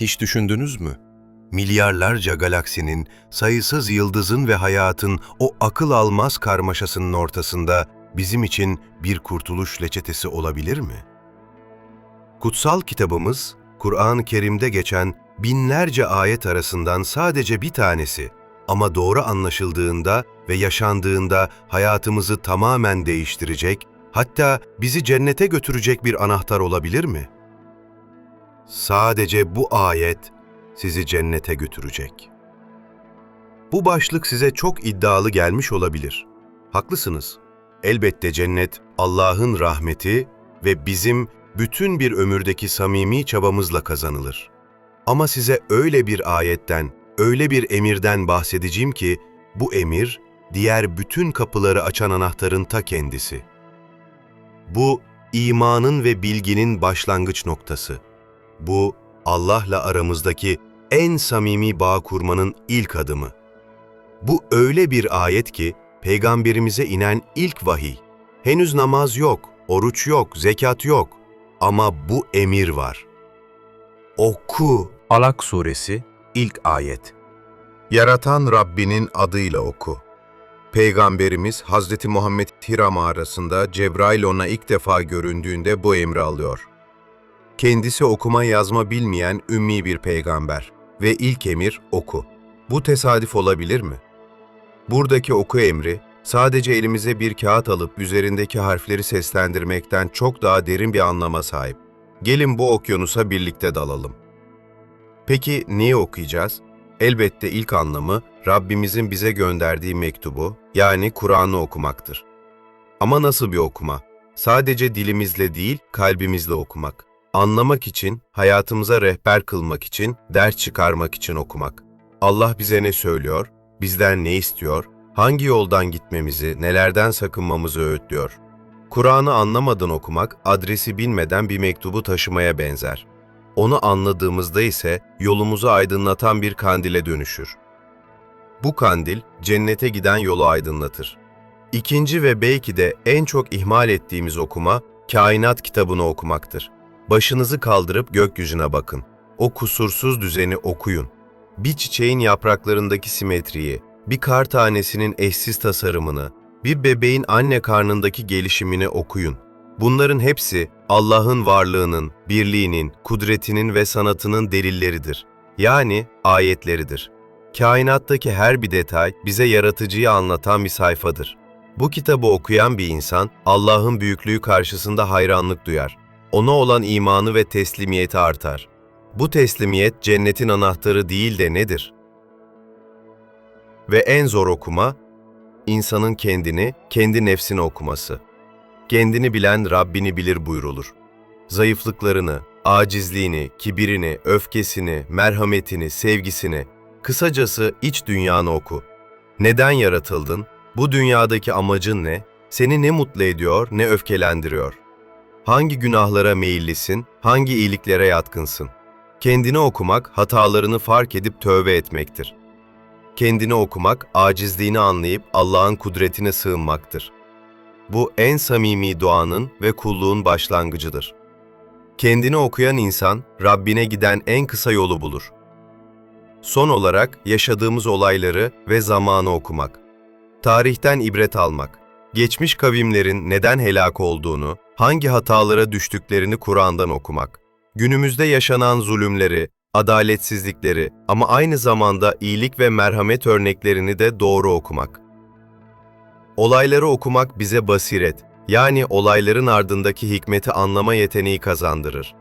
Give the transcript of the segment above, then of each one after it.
Hiç düşündünüz mü? Milyarlarca galaksinin, sayısız yıldızın ve hayatın o akıl almaz karmaşasının ortasında bizim için bir kurtuluş leçetesi olabilir mi? Kutsal kitabımız, Kur'an-ı Kerim'de geçen binlerce ayet arasından sadece bir tanesi ama doğru anlaşıldığında ve yaşandığında hayatımızı tamamen değiştirecek, hatta bizi cennete götürecek bir anahtar olabilir mi? Sadece bu ayet sizi cennete götürecek. Bu başlık size çok iddialı gelmiş olabilir. Haklısınız. Elbette cennet Allah'ın rahmeti ve bizim bütün bir ömürdeki samimi çabamızla kazanılır. Ama size öyle bir ayetten, öyle bir emirden bahsedeceğim ki bu emir diğer bütün kapıları açan anahtarın ta kendisi. Bu imanın ve bilginin başlangıç noktası. Bu Allah'la aramızdaki en samimi bağ kurmanın ilk adımı. Bu öyle bir ayet ki peygamberimize inen ilk vahiy. Henüz namaz yok, oruç yok, zekat yok ama bu emir var. Oku Alak Suresi ilk ayet. Yaratan Rabbinin adıyla oku. Peygamberimiz Hazreti Muhammed Hira mağarasında Cebrail ona ilk defa göründüğünde bu emri alıyor. Kendisi okuma yazma bilmeyen ümmi bir peygamber ve ilk emir oku. Bu tesadüf olabilir mi? Buradaki oku emri sadece elimize bir kağıt alıp üzerindeki harfleri seslendirmekten çok daha derin bir anlama sahip. Gelin bu okyanusa birlikte dalalım. Peki niye okuyacağız? Elbette ilk anlamı Rabbimizin bize gönderdiği mektubu yani Kur'an'ı okumaktır. Ama nasıl bir okuma? Sadece dilimizle değil, kalbimizle okumak. Anlamak için, hayatımıza rehber kılmak için, ders çıkarmak için okumak. Allah bize ne söylüyor, bizden ne istiyor, hangi yoldan gitmemizi, nelerden sakınmamızı öğütlüyor. Kur'an'ı anlamadan okumak, adresi bilmeden bir mektubu taşımaya benzer. Onu anladığımızda ise yolumuzu aydınlatan bir kandile dönüşür. Bu kandil cennete giden yolu aydınlatır. İkinci ve belki de en çok ihmal ettiğimiz okuma kainat kitabını okumaktır. Başınızı kaldırıp gökyüzüne bakın. O kusursuz düzeni okuyun. Bir çiçeğin yapraklarındaki simetriyi, bir kar tanesinin eşsiz tasarımını, bir bebeğin anne karnındaki gelişimini okuyun. Bunların hepsi Allah'ın varlığının, birliğinin, kudretinin ve sanatının delilleridir. Yani ayetleridir. Kainattaki her bir detay bize yaratıcıyı anlatan bir sayfadır. Bu kitabı okuyan bir insan Allah'ın büyüklüğü karşısında hayranlık duyar. Ona olan imanı ve teslimiyeti artar. Bu teslimiyet cennetin anahtarı değil de nedir? Ve en zor okuma, insanın kendini, kendi nefsini okuması. Kendini bilen Rabbini bilir buyrulur. Zayıflıklarını, acizliğini, kibirini, öfkesini, merhametini, sevgisini, kısacası iç dünyanı oku. Neden yaratıldın? Bu dünyadaki amacın ne? Seni ne mutlu ediyor, ne öfkelendiriyor? Hangi günahlara meyillisin, hangi iyiliklere yatkınsın? Kendini okumak, hatalarını fark edip tövbe etmektir. Kendini okumak, acizliğini anlayıp Allah'ın kudretine sığınmaktır. Bu en samimi duanın ve kulluğun başlangıcıdır. Kendini okuyan insan, Rabbine giden en kısa yolu bulur. Son olarak yaşadığımız olayları ve zamanı okumak. Tarihten ibret almak. Geçmiş kavimlerin neden helak olduğunu, hangi hatalara düştüklerini Kur'an'dan okumak. Günümüzde yaşanan zulümleri, adaletsizlikleri ama aynı zamanda iyilik ve merhamet örneklerini de doğru okumak. Olayları okumak bize basiret, yani olayların ardındaki hikmeti anlama yeteneği kazandırır.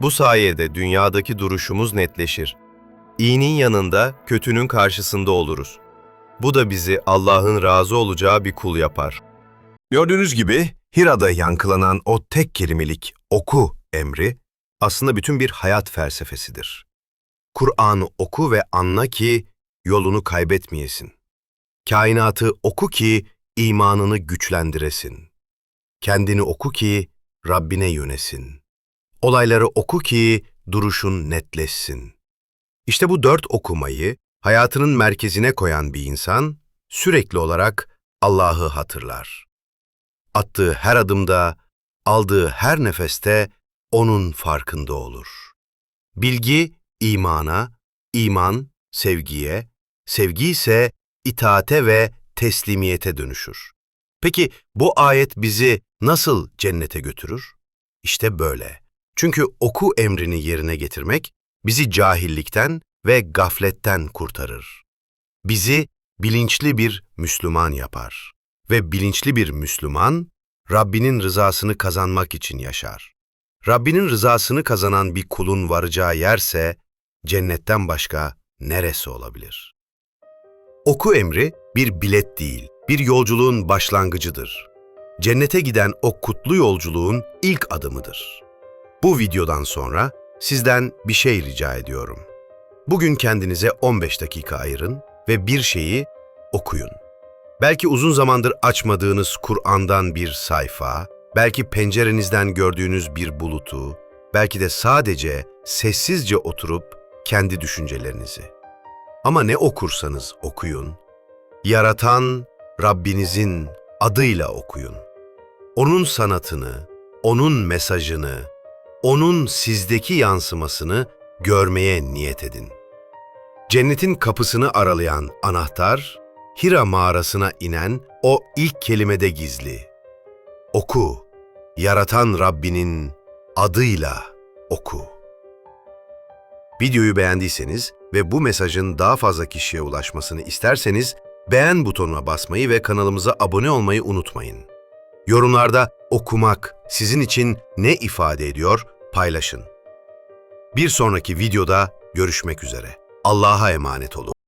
Bu sayede dünyadaki duruşumuz netleşir. İyinin yanında kötünün karşısında oluruz. Bu da bizi Allah'ın razı olacağı bir kul yapar. Gördüğünüz gibi Hira'da yankılanan o tek kelimelik oku emri aslında bütün bir hayat felsefesidir. Kur'an'ı oku ve anla ki yolunu kaybetmeyesin. Kainatı oku ki imanını güçlendiresin. Kendini oku ki Rabbine yönesin. Olayları oku ki duruşun netleşsin. İşte bu dört okumayı hayatının merkezine koyan bir insan sürekli olarak Allah'ı hatırlar. Attığı her adımda, aldığı her nefeste onun farkında olur. Bilgi imana, iman sevgiye, sevgi ise itaate ve teslimiyete dönüşür. Peki bu ayet bizi nasıl cennete götürür? İşte böyle. Çünkü oku emrini yerine getirmek bizi cahillikten ve gafletten kurtarır. Bizi bilinçli bir Müslüman yapar. Ve bilinçli bir Müslüman, Rabbinin rızasını kazanmak için yaşar. Rabbinin rızasını kazanan bir kulun varacağı yerse, cennetten başka neresi olabilir? Oku emri bir bilet değil, bir yolculuğun başlangıcıdır. Cennete giden o kutlu yolculuğun ilk adımıdır. Bu videodan sonra sizden bir şey rica ediyorum. Bugün kendinize 15 dakika ayırın ve bir şeyi okuyun. Belki uzun zamandır açmadığınız Kur'an'dan bir sayfa, belki pencerenizden gördüğünüz bir bulutu, belki de sadece sessizce oturup kendi düşüncelerinizi. Ama ne okursanız okuyun, yaratan Rabbinizin adıyla okuyun. Onun sanatını, onun mesajını, onun sizdeki yansımasını görmeye niyet edin. Cennetin kapısını aralayan anahtar, Hira mağarasına inen o ilk kelimede gizli. Oku, yaratan Rabbinin adıyla oku. Videoyu beğendiyseniz ve bu mesajın daha fazla kişiye ulaşmasını isterseniz beğen butonuna basmayı ve kanalımıza abone olmayı unutmayın. Yorumlarda okumak sizin için ne ifade ediyor paylaşın. Bir sonraki videoda görüşmek üzere. Allah'a emanet olun.